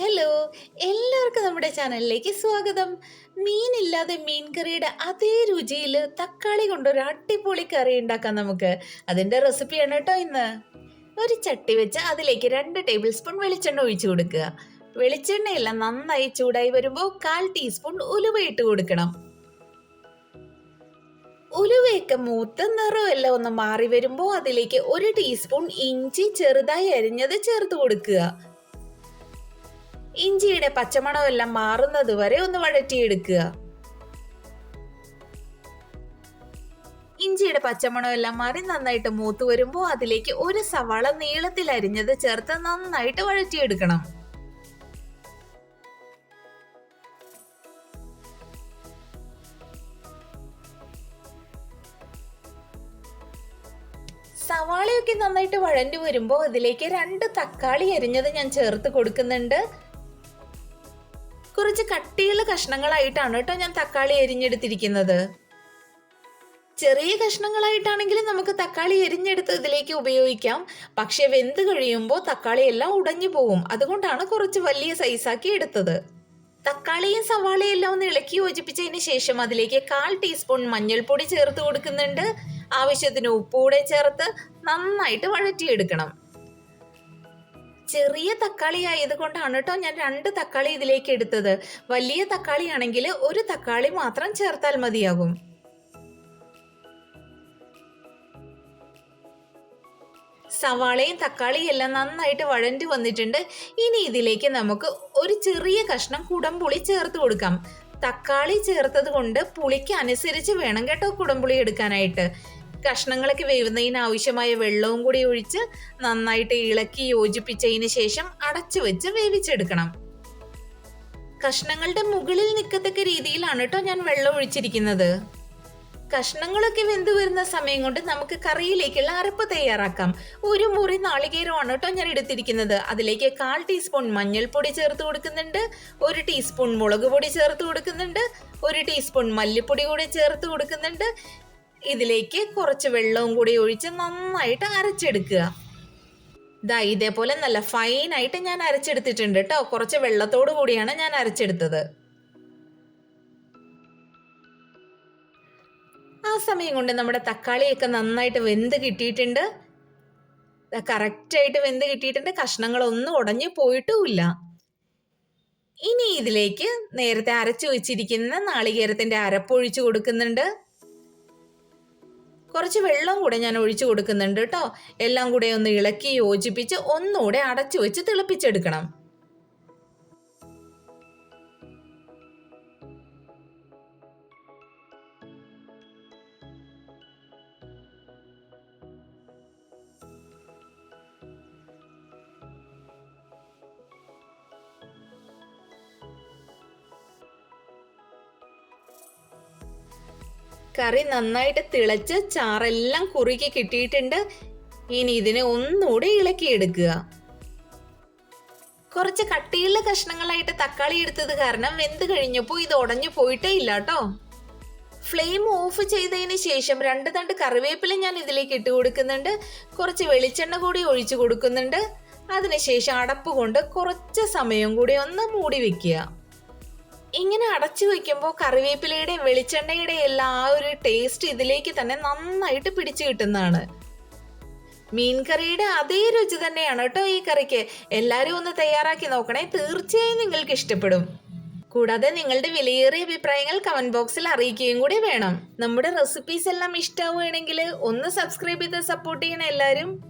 Hello എല്ലാവർക്കും നമ്മുടെ ചാനലിലേക്ക് സ്വാഗതം. മീനില്ലാതെ മീൻ കറിയുടെ അതേ രുചിയിൽ തക്കാളി കൊണ്ടൊരു അടിപൊളി കറി ഉണ്ടാക്കാം നമുക്ക്. അതിന്റെ റെസിപ്പിയാണ് കേട്ടോ ഇന്ന്. ഒരു ചട്ടി വെച്ച് അതിലേക്ക് രണ്ട് ടേബിൾ സ്പൂൺ വെളിച്ചെണ്ണ ഒഴിച്ചു കൊടുക്കുക. വെളിച്ചെണ്ണയെല്ലാം നന്നായി ചൂടായി വരുമ്പോൾ കാൽ ടീസ്പൂൺ ഉലുവ ഇട്ട് കൊടുക്കണം. ഉലുവയൊക്കെ മൂത്ത് നിറമെല്ലാം ഒന്ന് മാറി വരുമ്പോൾ അതിലേക്ക് ഒരു ടീസ്പൂൺ ഇഞ്ചി ചെറുതായി അരിഞ്ഞത് ചേർത്ത് കൊടുക്കുക. ഇഞ്ചിയുടെ പച്ചമണം എല്ലാം മാറുന്നത് വരെ ഒന്ന് വഴറ്റിയെടുക്കുക. ഇഞ്ചിയുടെ പച്ചമണം എല്ലാം മാറി നന്നായിട്ട് മൂത്ത് വരുമ്പോൾ അതിലേക്ക് ഒരു സവാള നീളത്തിൽ അരിഞ്ഞത് ചേർത്ത് നന്നായിട്ട് വഴറ്റിയെടുക്കണം. സവാളയൊക്കെ നന്നായിട്ട് വഴഞ്ഞു വരുമ്പോൾ അതിലേക്ക് രണ്ട് തക്കാളി അരിഞ്ഞത് ഞാൻ ചേർത്ത് കൊടുക്കുന്നുണ്ട്. കുറച്ച് കട്ടിയുള്ള കഷ്ണങ്ങളായിട്ടാണ് കേട്ടോ ഞാൻ തക്കാളി എരിഞ്ഞെടുത്തിരിക്കുന്നത്. ചെറിയ കഷ്ണങ്ങളായിട്ടാണെങ്കിലും നമുക്ക് തക്കാളി എരിഞ്ഞെടുത്ത് ഇതിലേക്ക് ഉപയോഗിക്കാം. പക്ഷെ വെന്ത് കഴിയുമ്പോൾ തക്കാളി എല്ലാം ഉടഞ്ഞു പോവും. അതുകൊണ്ടാണ് കുറച്ച് വലിയ സൈസാക്കി എടുത്തത്. തക്കാളിയും സവാളയും എല്ലാം ഒന്ന് ഇളക്കി യോജിപ്പിച്ചതിന് ശേഷം അതിലേക്ക് കാൽ ടീസ്പൂൺ മഞ്ഞൾപ്പൊടി ചേർത്ത് കൊടുക്കുന്നുണ്ട്. ആവശ്യത്തിന് ഉപ്പൂടെ ചേർത്ത് നന്നായിട്ട് വഴറ്റിയെടുക്കണം. ചെറിയ തക്കാളി ആയതുകൊണ്ടാണ് കേട്ടോ ഞാൻ രണ്ട് തക്കാളി ഇതിലേക്ക് എടുത്തത്. വലിയ തക്കാളി ആണെങ്കിൽ ഒരു തക്കാളി മാത്രം ചേർത്താൽ മതിയാകും. സവാളയും തക്കാളിയും എല്ലാം നന്നായിട്ട് വഴണ്ടി വന്നിട്ടുണ്ട്. ഇനി ഇതിലേക്ക് നമുക്ക് ഒരു ചെറിയ കഷ്ണം കുടംപുളി ചേർത്ത് കൊടുക്കാം. തക്കാളി ചേർത്തത് കൊണ്ട് പുളിക്ക് അനുസരിച്ച് വേണം കേട്ടോ കുടംപുളി എടുക്കാനായിട്ട്. കഷ്ണങ്ങളൊക്കെ വേവുന്നതിന് ആവശ്യമായ വെള്ളവും കൂടി ഒഴിച്ച് നന്നായിട്ട് ഇളക്കി യോജിപ്പിച്ചതിന് ശേഷം അടച്ചു വെച്ച് വേവിച്ചെടുക്കണം. കഷ്ണങ്ങളുടെ മുകളിൽ നിൽക്കത്തക്ക രീതിയിലാണ് കേട്ടോ ഞാൻ വെള്ളം ഒഴിച്ചിരിക്കുന്നത്. കഷ്ണങ്ങളൊക്കെ വെന്ത് വരുന്ന സമയം കൊണ്ട് നമുക്ക് കറിയിലേക്കുള്ള അരപ്പ് തയ്യാറാക്കാം. ഒരു മുറി നാളികേരമാണ് കേട്ടോ ഞാൻ എടുത്തിരിക്കുന്നത്. അതിലേക്ക് കാൽ ടീസ്പൂൺ മഞ്ഞൾപ്പൊടി ചേർത്ത് കൊടുക്കുന്നുണ്ട്. ഒരു ടീസ്പൂൺ മുളക് പൊടി ചേർത്ത് കൊടുക്കുന്നുണ്ട്. ഒരു ടീസ്പൂൺ മല്ലിപ്പൊടി കൂടി ചേർത്ത് കൊടുക്കുന്നുണ്ട്. ഇതിലേക്ക് കുറച്ച് വെള്ളവും കൂടി ഒഴിച്ച് നന്നായിട്ട് അരച്ചെടുക്കുക. ദാ ഇതേപോലെ നല്ല ഫൈനായിട്ട് ഞാൻ അരച്ചെടുത്തിട്ടുണ്ട് കേട്ടോ കുറച്ച് വെള്ളത്തോടു കൂടിയാണ് ഞാൻ അരച്ചെടുത്തത്. ആ സമയം കൊണ്ട് നമ്മുടെ തക്കാളിയൊക്കെ നന്നായിട്ട് വെന്ത് കിട്ടിയിട്ടുണ്ട്. കറക്റ്റായിട്ട് വെന്ത് കിട്ടിയിട്ടുണ്ട്. കഷ്ണങ്ങളൊന്നും ഉടഞ്ഞു പോയിട്ടുമില്ല. ഇനി ഇതിലേക്ക് നേരത്തെ അരച്ചു വെച്ചിരിക്കുന്ന നാളികേരത്തിന്റെ അരപ്പൊഴിച്ചു കൊടുക്കുന്നുണ്ട്. കുറച്ച് വെള്ളം കൂടെ ഞാൻ ഒഴിച്ചു കൊടുക്കുന്നുണ്ട് കേട്ടോ. എല്ലാം കൂടെ ഒന്ന് ഇളക്കി യോജിപ്പിച്ച് ഒന്നുകൂടെ അടച്ചു വെച്ച് തിളപ്പിച്ചെടുക്കണം. കറി നന്നായിട്ട് തിളച്ച് ചാറെല്ലാം കുറുകി കിട്ടിയിട്ടുണ്ട്. ഇനി ഇതിനെ ഒന്നുകൂടെ ഇളക്കിയെടുക്കുക. കുറച്ച് കട്ടിയുള്ള കഷ്ണങ്ങളായിട്ട് തക്കാളി എടുത്തത് കാരണം വെന്ത് കഴിഞ്ഞപ്പോൾ ഇത് ഉടഞ്ഞു പോയിട്ടേ ഇല്ല കേട്ടോ. ഫ്ലെയിം ഓഫ് ചെയ്തതിന് ശേഷം രണ്ട് തണ്ട് കറിവേപ്പില ഞാൻ ഇതിലേക്ക് ഇട്ട് കൊടുക്കുന്നുണ്ട്. കുറച്ച് വെളിച്ചെണ്ണ കൂടി ഒഴിച്ചു കൊടുക്കുന്നുണ്ട്. അതിനുശേഷം അടപ്പ് കൊണ്ട് കുറച്ച് സമയം കൂടി ഒന്ന് മൂടി വെക്കുക. ഇങ്ങനെ അടച്ചു വെക്കുമ്പോൾ കറിവേപ്പിലയുടെയും വെളിച്ചെണ്ണയുടെയും എല്ലാം ആ ഒരു ടേസ്റ്റ് ഇതിലേക്ക് തന്നെ നന്നായിട്ട് പിടിച്ചു കിട്ടുന്നതാണ്. മീൻകറിയുടെ അതേ രുചി തന്നെയാണ് കേട്ടോ ഈ കറിക്ക്. എല്ലാവരും ഒന്ന് തയ്യാറാക്കി നോക്കണേ. തീർച്ചയായും നിങ്ങൾക്ക് ഇഷ്ടപ്പെടും. കൂടാതെ നിങ്ങളുടെ വിലയേറിയ അഭിപ്രായങ്ങൾ കമന്റ് ബോക്സിൽ അറിയിക്കുകയും കൂടി വേണം. നമ്മുടെ റെസിപ്പീസ് എല്ലാം ഇഷ്ടമാവുകയാണെങ്കിൽ ഒന്ന് സബ്സ്ക്രൈബ് ചെയ്ത് സപ്പോർട്ട് ചെയ്യണം എല്ലാവരും.